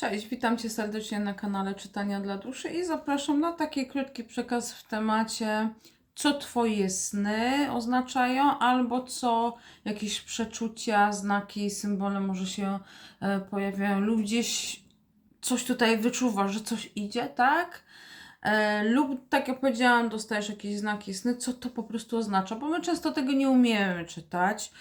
Cześć, witam Cię serdecznie na kanale Czytania dla Duszy i zapraszam na taki krótki przekaz w temacie, co Twoje sny oznaczają, albo co jakieś przeczucia, znaki, symbole może się e, pojawiają, lub gdzieś coś tutaj wyczuwasz, że coś idzie, tak? E, lub tak jak powiedziałam, dostajesz jakieś znaki sny, co to po prostu oznacza, bo my często tego nie umiemy czytać.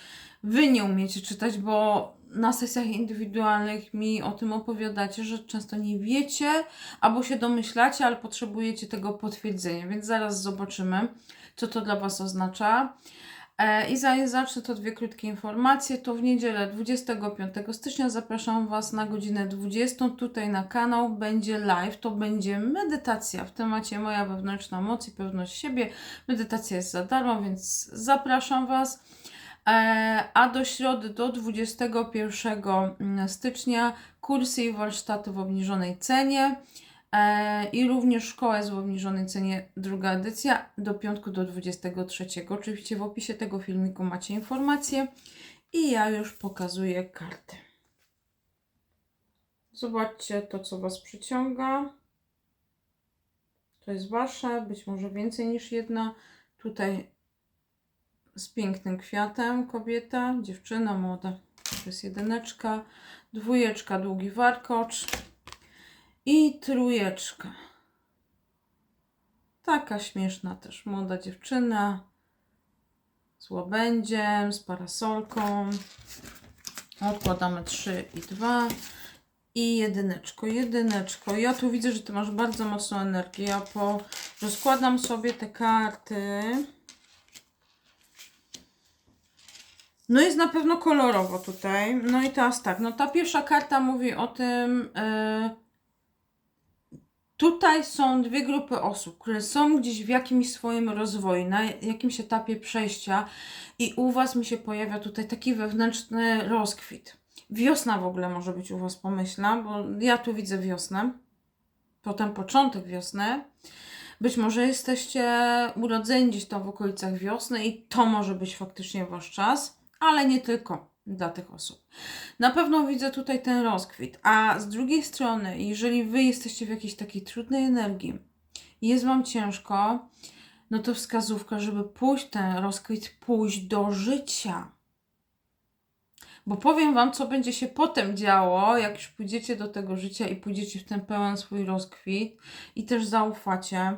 Wy nie umiecie czytać, bo na sesjach indywidualnych mi o tym opowiadacie, że często nie wiecie albo się domyślacie, ale potrzebujecie tego potwierdzenia, więc zaraz zobaczymy, co to dla Was oznacza. I zanim zacznę, to dwie krótkie informacje. To w niedzielę 25 stycznia zapraszam Was na godzinę 20. Tutaj na kanał będzie live. To będzie medytacja w temacie Moja wewnętrzna moc i pewność siebie. Medytacja jest za darmo, więc zapraszam Was. E, A do środy, do 21 stycznia, kursy i warsztaty w obniżonej cenie. E, I również szkoła jest w obniżonej cenie, druga edycja, do piątku do 23. Oczywiście w opisie tego filmiku macie informacje. I ja już pokazuję karty. Zobaczcie to, co Was przyciąga. To jest Wasze, być może więcej niż jedna. Tutaj z pięknym kwiatem kobieta, dziewczyna młoda. To jest jedyneczka, dwójeczka, długi warkocz i trójeczka. Taka śmieszna też młoda dziewczyna z łabędziem, z parasolką. Odkładamy 3 i 2 i jedyneczko, jedyneczko. Ja tu widzę, że ty masz bardzo mocną energię. Ja po rozkładam sobie te karty. No jest na pewno kolorowo tutaj. No i teraz tak, no ta pierwsza karta mówi o tym, e, tutaj są dwie grupy osób, które są gdzieś w jakimś swoim rozwoju, na jakimś etapie przejścia i u Was mi się pojawia tutaj taki wewnętrzny rozkwit. Wiosna w ogóle może być u Was pomyślna, bo ja tu widzę wiosnę, potem początek wiosny. Być może jesteście urodzeni gdzieś tam w okolicach wiosny i to może być faktycznie Wasz czas ale nie tylko dla tych osób. Na pewno widzę tutaj ten rozkwit, a z drugiej strony, jeżeli wy jesteście w jakiejś takiej trudnej energii jest wam ciężko, no to wskazówka, żeby pójść ten rozkwit, pójść do życia. Bo powiem wam, co będzie się potem działo, jak już pójdziecie do tego życia i pójdziecie w ten pełen swój rozkwit i też zaufacie.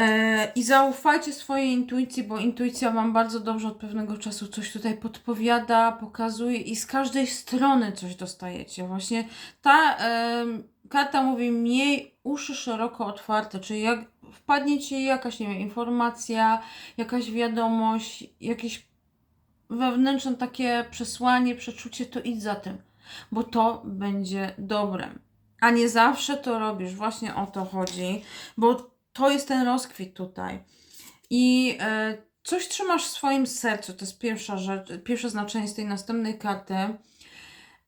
E, I zaufajcie swojej intuicji, bo intuicja Wam bardzo dobrze od pewnego czasu coś tutaj podpowiada, pokazuje i z każdej strony coś dostajecie. Właśnie ta karta mówi miej uszy szeroko otwarte, czyli jak wpadnie Ci jakaś, nie wiem, informacja, jakaś wiadomość, jakieś wewnętrzne takie przesłanie, przeczucie, to idź za tym, bo to będzie dobre. A nie zawsze to robisz, właśnie o to chodzi, bo to jest ten rozkwit tutaj. I e, coś trzymasz w swoim sercu, to jest pierwsza rzecz, pierwsze znaczenie z tej następnej karty.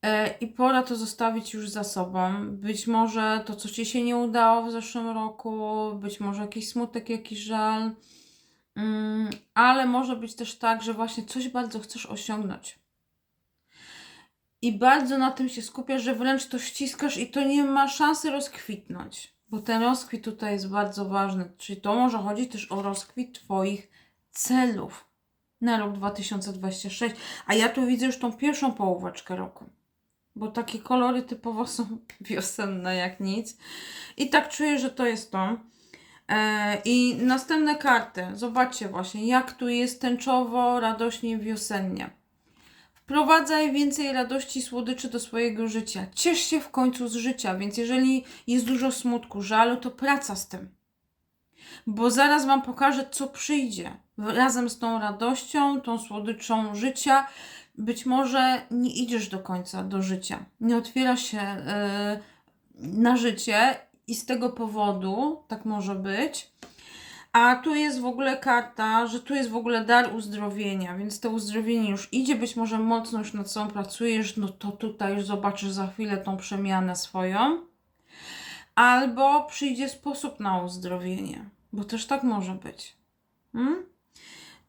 E, I pora to zostawić już za sobą. Być może to, co ci się nie udało w zeszłym roku, być może jakiś smutek, jakiś żal, mm, ale może być też tak, że właśnie coś bardzo chcesz osiągnąć. I bardzo na tym się skupiasz, że wręcz to ściskasz i to nie ma szansy rozkwitnąć. Bo ten rozkwit tutaj jest bardzo ważny. Czyli to może chodzić też o rozkwit Twoich celów na rok 2026. A ja tu widzę już tą pierwszą połóweczkę roku. Bo takie kolory typowo są wiosenne jak nic. I tak czuję, że to jest to. E, I następne karty. Zobaczcie właśnie, jak tu jest tęczowo, radośnie, wiosennie. Wprowadzaj więcej radości i słodyczy do swojego życia. Ciesz się w końcu z życia, więc jeżeli jest dużo smutku, żalu, to praca z tym. Bo zaraz Wam pokażę, co przyjdzie. Razem z tą radością, tą słodyczą życia, być może nie idziesz do końca do życia. Nie otwierasz się yy, na życie i z tego powodu, tak może być, a tu jest w ogóle karta, że tu jest w ogóle dar uzdrowienia, więc to uzdrowienie już idzie, być może mocno już nad sobą pracujesz, no to tutaj już zobaczysz za chwilę tą przemianę swoją. Albo przyjdzie sposób na uzdrowienie, bo też tak może być. Hmm?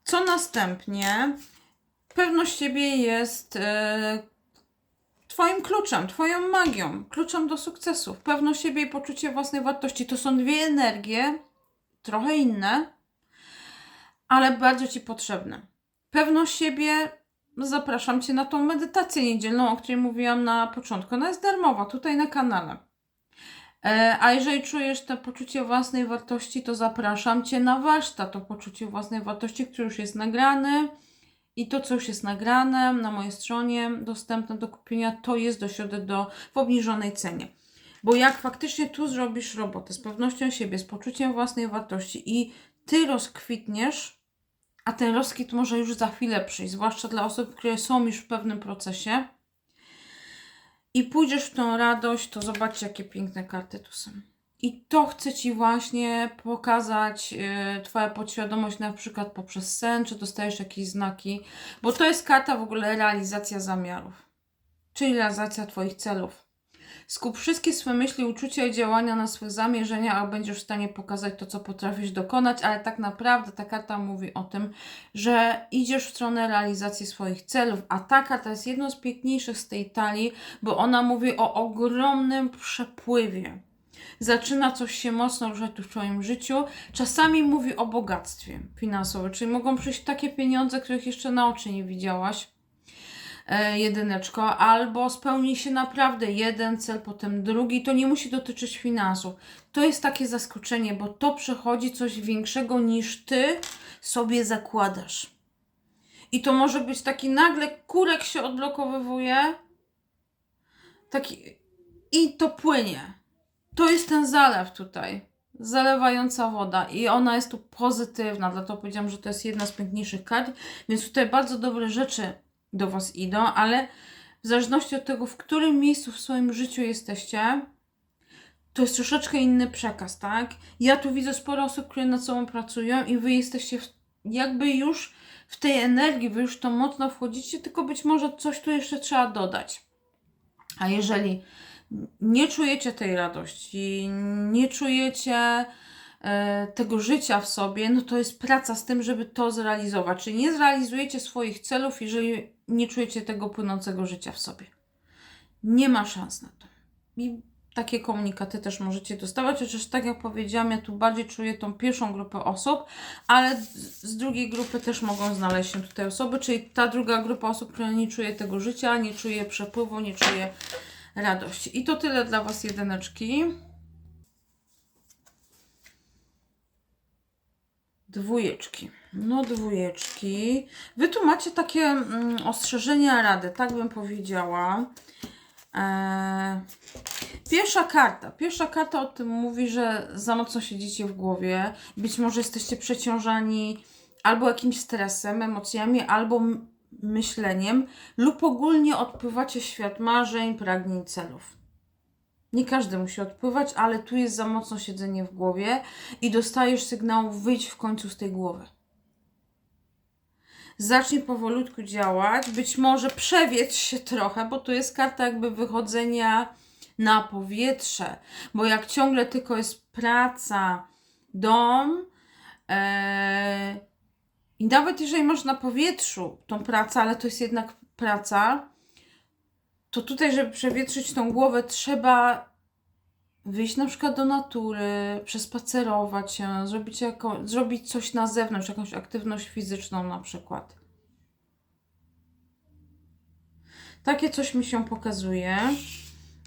Co następnie? Pewność siebie jest e, Twoim kluczem, Twoją magią, kluczem do sukcesu. Pewność siebie i poczucie własnej wartości to są dwie energie, trochę inne, ale bardzo Ci potrzebne. Pewność siebie, zapraszam Cię na tą medytację niedzielną, o której mówiłam na początku. Ona jest darmowa, tutaj na kanale. E, A jeżeli czujesz to poczucie własnej wartości, to zapraszam Cię na warsztat o poczuciu własnej wartości, który już jest nagrany. I to, co już jest nagrane na mojej stronie, dostępne do kupienia, to jest do siebie do, w obniżonej cenie. Bo jak faktycznie tu zrobisz robotę z pewnością siebie, z poczuciem własnej wartości i ty rozkwitniesz, a ten rozkwit może już za chwilę przyjść, zwłaszcza dla osób, które są już w pewnym procesie, i pójdziesz w tą radość, to zobaczcie, jakie piękne karty tu są. I to chce Ci właśnie pokazać yy, Twoja podświadomość, na przykład poprzez sen, czy dostajesz jakieś znaki, bo to jest karta w ogóle realizacja zamiarów, czyli realizacja Twoich celów. Skup wszystkie swoje myśli, uczucia i działania na swych zamierzeniach, a będziesz w stanie pokazać to, co potrafisz dokonać, ale tak naprawdę ta karta mówi o tym, że idziesz w stronę realizacji swoich celów, a ta karta jest jedną z piękniejszych z tej talii, bo ona mówi o ogromnym przepływie. Zaczyna coś się mocno ruszać w Twoim życiu. Czasami mówi o bogactwie finansowym, czyli mogą przyjść takie pieniądze, których jeszcze na oczy nie widziałaś jedyneczko, albo spełni się naprawdę jeden cel, potem drugi. To nie musi dotyczyć finansów. To jest takie zaskoczenie, bo to przechodzi coś większego niż ty sobie zakładasz. I to może być taki nagle kurek się odblokowywuje, taki i to płynie. To jest ten zalew tutaj. Zalewająca woda i ona jest tu pozytywna, dlatego powiedziałam, że to jest jedna z piękniejszych kart, więc tutaj bardzo dobre rzeczy do Was idą, ale w zależności od tego, w którym miejscu w swoim życiu jesteście, to jest troszeczkę inny przekaz, tak? Ja tu widzę sporo osób, które nad sobą pracują i Wy jesteście w, jakby już w tej energii, Wy już to mocno wchodzicie, tylko być może coś tu jeszcze trzeba dodać. A jeżeli nie czujecie tej radości, nie czujecie tego życia w sobie, no to jest praca z tym, żeby to zrealizować. Czyli nie zrealizujecie swoich celów, jeżeli nie czujecie tego płynącego życia w sobie. Nie ma szans na to. I takie komunikaty też możecie dostawać, chociaż tak jak powiedziałam, ja tu bardziej czuję tą pierwszą grupę osób, ale z drugiej grupy też mogą znaleźć się tutaj osoby, czyli ta druga grupa osób, która nie czuje tego życia, nie czuje przepływu, nie czuje radości. I to tyle dla Was jedyneczki. Dwójeczki. No dwójeczki. Wy tu macie takie mm, ostrzeżenia, rady, tak bym powiedziała. Eee, pierwsza karta. Pierwsza karta o tym mówi, że za mocno siedzicie w głowie. Być może jesteście przeciążani albo jakimś stresem, emocjami, albo myśleniem, lub ogólnie odpływacie świat marzeń, pragnień, celów. Nie każdy musi odpływać, ale tu jest za mocno siedzenie w głowie i dostajesz sygnał, wyjdź w końcu z tej głowy. Zacznij powolutku działać, być może przewiedź się trochę, bo tu jest karta jakby wychodzenia na powietrze, bo jak ciągle tylko jest praca, dom, e, i nawet jeżeli masz na powietrzu tą pracę, ale to jest jednak praca, to tutaj, żeby przewietrzyć tą głowę, trzeba wyjść na przykład do natury, przespacerować się, zrobić, jako, zrobić coś na zewnątrz, jakąś aktywność fizyczną na przykład. Takie coś mi się pokazuje.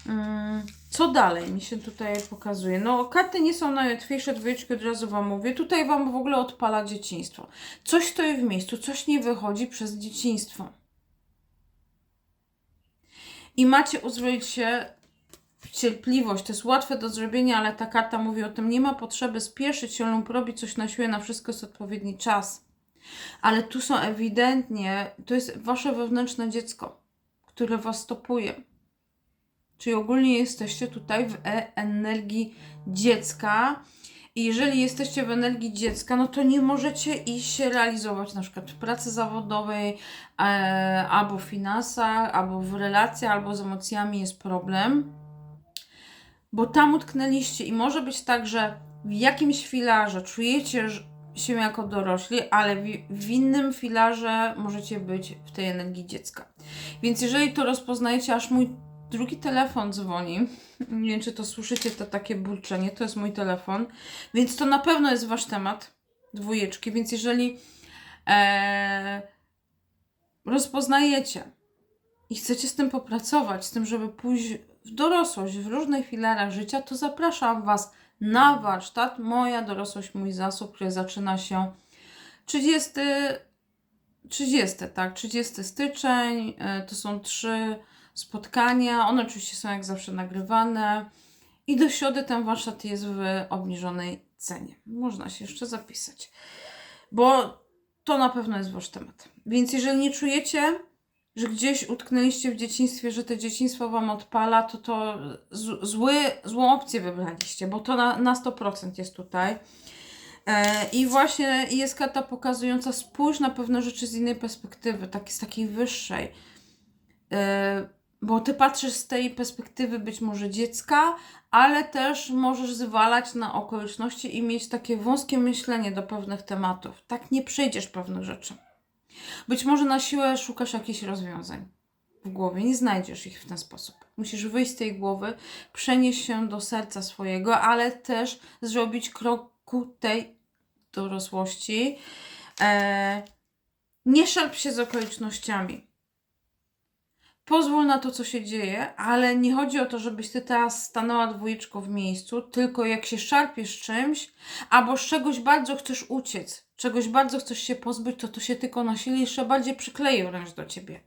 Mm, Co dalej mi się tutaj pokazuje? No, karty nie są najłatwiejsze, dwójeczki od razu Wam mówię. Tutaj Wam w ogóle odpala dzieciństwo. Coś stoi w miejscu, coś nie wychodzi przez dzieciństwo. I macie uzbroić się w cierpliwość. To jest łatwe do zrobienia, ale ta karta mówi o tym, nie ma potrzeby spieszyć się lub robić coś na siłę, na wszystko jest odpowiedni czas. Ale tu są ewidentnie, to jest Wasze wewnętrzne dziecko, które Was stopuje. Czyli ogólnie jesteście tutaj w energii dziecka. I jeżeli jesteście w energii dziecka, no to nie możecie iść się realizować na przykład w pracy zawodowej, e, albo w finansach, albo w relacjach, albo z emocjami jest problem. Bo tam utknęliście i może być tak, że w jakimś filarze czujecie się jako dorośli, ale w innym filarze możecie być w tej energii dziecka. Więc jeżeli to rozpoznajecie, aż mój drugi telefon dzwoni, nie wiem czy to słyszycie, to takie bulczenie, to jest mój telefon, więc to na pewno jest wasz temat, dwójeczki, więc jeżeli e, rozpoznajecie i chcecie z tym popracować, z tym, żeby pójść w dorosłość, w różnych filarach życia, to zapraszam Was na warsztat. Moja dorosłość, mój zasób, który zaczyna się 30, 30 tak, 30 styczeń, e, to są trzy spotkania, one oczywiście są jak zawsze nagrywane i do środy ten warsztat jest w obniżonej cenie. Można się jeszcze zapisać, bo to na pewno jest Wasz temat. Więc jeżeli nie czujecie, że gdzieś utknęliście w dzieciństwie, że to dzieciństwo Wam odpala, to to zły, złą opcję wybraliście, bo to na, na 100% jest tutaj. E, I właśnie jest karta pokazująca, spójrz na pewne rzeczy z innej perspektywy, tak, z takiej wyższej. Bo ty patrzysz z tej perspektywy być może dziecka, ale też możesz zwalać na okoliczności i mieć takie wąskie myślenie do pewnych tematów. Tak nie przejdziesz pewnych rzeczy. Być może na siłę szukasz jakichś rozwiązań w głowie, nie znajdziesz ich w ten sposób. Musisz wyjść z tej głowy, przenieść się do serca swojego, ale też zrobić krok ku tej dorosłości. E, nie szarp się z okolicznościami. Pozwól na to, co się dzieje, ale nie chodzi o to, żebyś ty teraz stanęła dwójeczką w miejscu, tylko jak się szarpiesz czymś, albo z czegoś bardzo chcesz uciec, czegoś bardzo chcesz się pozbyć, to to się tylko nasili jeszcze bardziej przykleje wręcz do ciebie.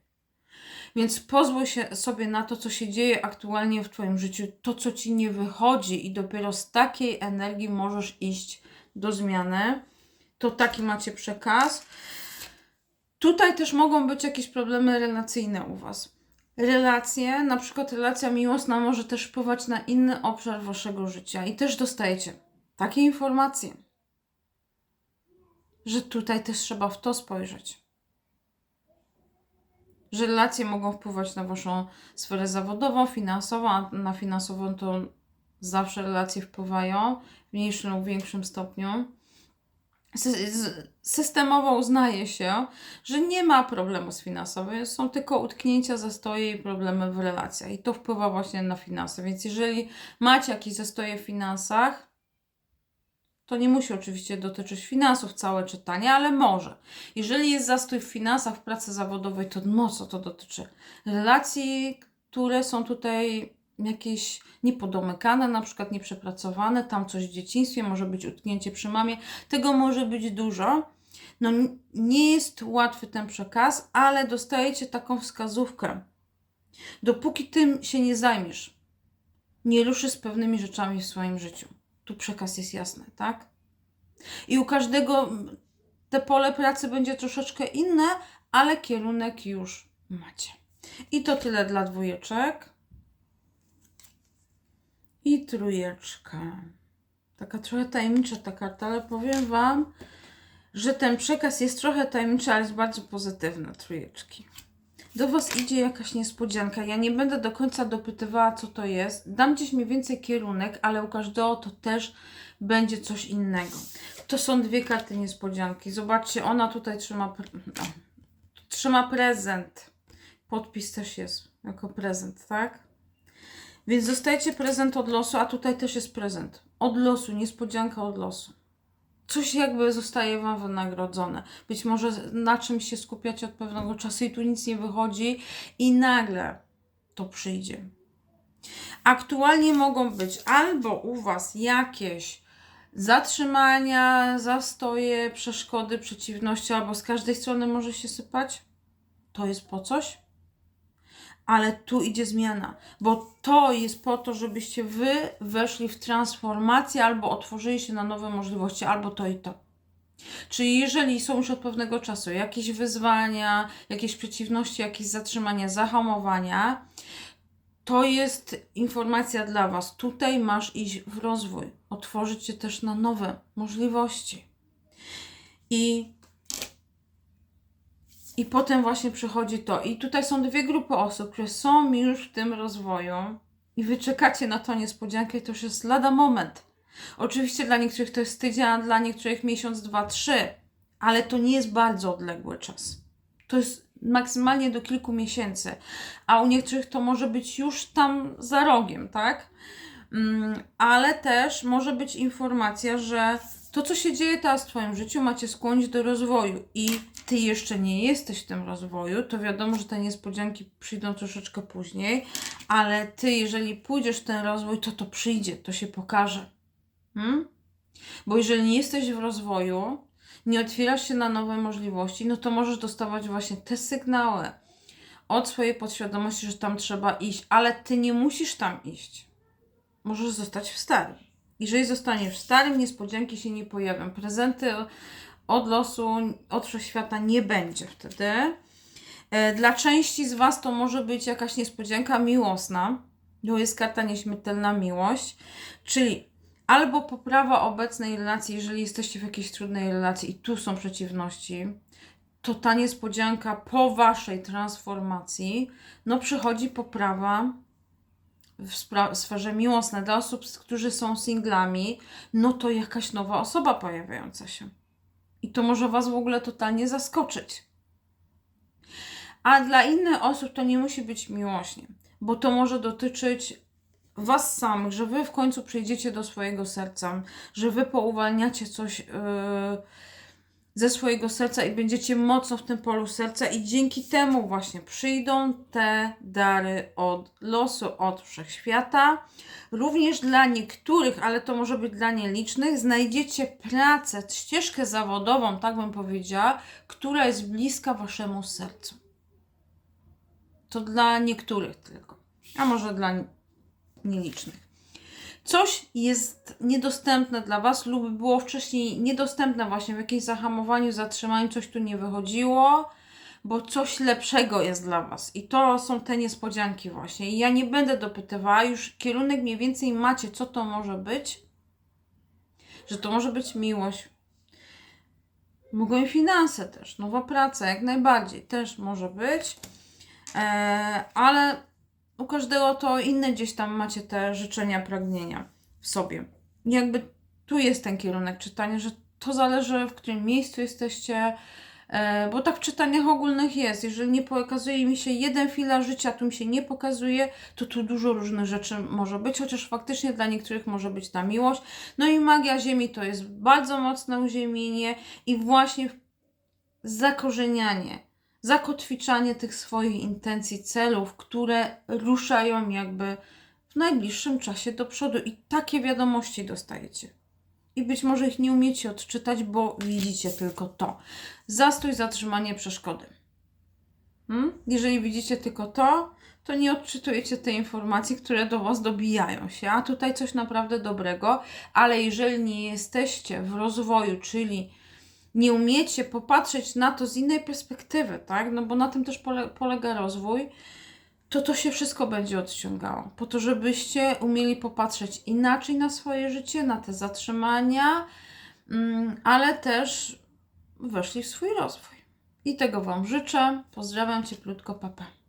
Więc pozwól się sobie na to, co się dzieje aktualnie w Twoim życiu, to, co Ci nie wychodzi, i dopiero z takiej energii możesz iść do zmiany. To taki macie przekaz. Tutaj też mogą być jakieś problemy relacyjne u Was. Relacje, na przykład relacja miłosna, może też wpływać na inny obszar Waszego życia, i też dostajecie takie informacje, że tutaj też trzeba w to spojrzeć że relacje mogą wpływać na waszą sferę zawodową, finansową, a na finansową to zawsze relacje wpływają w mniejszym lub większym stopniu. Systemowo uznaje się, że nie ma problemu z finansowym, są tylko utknięcia, zastoje i problemy w relacjach. I to wpływa właśnie na finanse. Więc jeżeli macie jakieś zastoje w finansach, to nie musi oczywiście dotyczyć finansów całe czytanie, ale może. Jeżeli jest zastój w finansach, w pracy zawodowej, to mocno to dotyczy relacji, które są tutaj jakieś niepodomykane, na przykład nieprzepracowane, tam coś w dzieciństwie, może być utknięcie przy mamie, tego może być dużo. No nie jest łatwy ten przekaz, ale dostajecie taką wskazówkę. Dopóki tym się nie zajmiesz, nie ruszysz z pewnymi rzeczami w swoim życiu tu przekaz jest jasny, tak? I u każdego te pole pracy będzie troszeczkę inne, ale kierunek już macie. I to tyle dla dwójeczek. I trójeczka. Taka trochę tajemnicza ta karta, ale powiem Wam, że ten przekaz jest trochę tajemniczy, ale jest bardzo pozytywny, trójeczki do Was idzie jakaś niespodzianka. Ja nie będę do końca dopytywała, co to jest. Dam gdzieś mniej więcej kierunek, ale u każdego to też będzie coś innego. To są dwie karty niespodzianki. Zobaczcie, ona tutaj trzyma, pre... no, trzyma prezent. Podpis też jest jako prezent, tak? Więc dostajecie prezent od losu, a tutaj też jest prezent. Od losu, niespodzianka od losu coś jakby zostaje Wam wynagrodzone. Być może na czymś się skupiacie od pewnego czasu i tu nic nie wychodzi i nagle to przyjdzie. Aktualnie mogą być albo u Was jakieś zatrzymania, zastoje, przeszkody, przeciwności, albo z każdej strony może się sypać. To jest po coś ale tu idzie zmiana, bo to jest po to, żebyście wy weszli w transformację albo otworzyli się na nowe możliwości, albo to i to. Czyli jeżeli są już od pewnego czasu jakieś wyzwania, jakieś przeciwności, jakieś zatrzymania, zahamowania, to jest informacja dla Was. Tutaj masz iść w rozwój, otworzyć się też na nowe możliwości. I i potem właśnie przychodzi to. I tutaj są dwie grupy osób, które są już w tym rozwoju i wy czekacie na tą niespodziankę i to już jest lada moment. Oczywiście dla niektórych to jest tydzień, a dla niektórych miesiąc, dwa, trzy, ale to nie jest bardzo odległy czas. To jest maksymalnie do kilku miesięcy, a u niektórych to może być już tam za rogiem, tak? Mm, ale też może być informacja, że to, co się dzieje teraz w Twoim życiu, macie skłonić do rozwoju i Ty jeszcze nie jesteś w tym rozwoju, to wiadomo, że te niespodzianki przyjdą troszeczkę później, ale Ty, jeżeli pójdziesz w ten rozwój, to to przyjdzie, to się pokaże. Hmm? Bo jeżeli nie jesteś w rozwoju, nie otwierasz się na nowe możliwości, no to możesz dostawać właśnie te sygnały od swojej podświadomości, że tam trzeba iść, ale Ty nie musisz tam iść. Możesz zostać w starym. Jeżeli zostaniesz starym, niespodzianki się nie pojawią. Prezenty od losu, od wszechświata nie będzie wtedy. E, Dla części z Was to może być jakaś niespodzianka miłosna. To jest karta nieśmiertelna miłość. Czyli albo poprawa obecnej relacji, jeżeli jesteście w jakiejś trudnej relacji i tu są przeciwności, to ta niespodzianka po Waszej transformacji, no przychodzi poprawa w sferze miłosnej. Dla osób, którzy są singlami, no to jakaś nowa osoba pojawiająca się. I to może Was w ogóle totalnie zaskoczyć. A dla innych osób to nie musi być miłośnie, bo to może dotyczyć Was samych, że Wy w końcu przyjdziecie do swojego serca, że Wy pouwalniacie coś yy, ze swojego serca i będziecie mocno w tym polu serca, i dzięki temu właśnie przyjdą te dary od losu, od wszechświata. Również dla niektórych, ale to może być dla nielicznych, znajdziecie pracę, ścieżkę zawodową, tak bym powiedziała, która jest bliska Waszemu sercu. To dla niektórych tylko, a może dla nielicznych. Coś jest niedostępne dla Was lub było wcześniej niedostępne właśnie w jakimś zahamowaniu, zatrzymaniu, coś tu nie wychodziło, bo coś lepszego jest dla Was. I to są te niespodzianki właśnie. I ja nie będę dopytywała, już kierunek mniej więcej macie, co to może być. Że to może być miłość. Mogą finanse też, nowa praca, jak najbardziej też może być. Eee, ale u każdego to inne gdzieś tam macie te życzenia, pragnienia w sobie. Jakby tu jest ten kierunek czytania, że to zależy w którym miejscu jesteście, e, bo tak w czytaniach ogólnych jest. Jeżeli nie pokazuje mi się jeden filar życia, tu mi się nie pokazuje, to tu dużo różnych rzeczy może być, chociaż faktycznie dla niektórych może być ta miłość. No i magia ziemi to jest bardzo mocne uziemienie i właśnie zakorzenianie zakotwiczanie tych swoich intencji, celów, które ruszają jakby w najbliższym czasie do przodu i takie wiadomości dostajecie. I być może ich nie umiecie odczytać, bo widzicie tylko to. Zastój, zatrzymanie, przeszkody. Hmm? Jeżeli widzicie tylko to, to nie odczytujecie tej informacji, które do Was dobijają się. A tutaj coś naprawdę dobrego, ale jeżeli nie jesteście w rozwoju, czyli nie umiecie popatrzeć na to z innej perspektywy, tak? No bo na tym też pole, polega rozwój, to to się wszystko będzie odciągało. Po to, żebyście umieli popatrzeć inaczej na swoje życie, na te zatrzymania, mm, ale też weszli w swój rozwój. I tego Wam życzę. Pozdrawiam cieplutko, papa.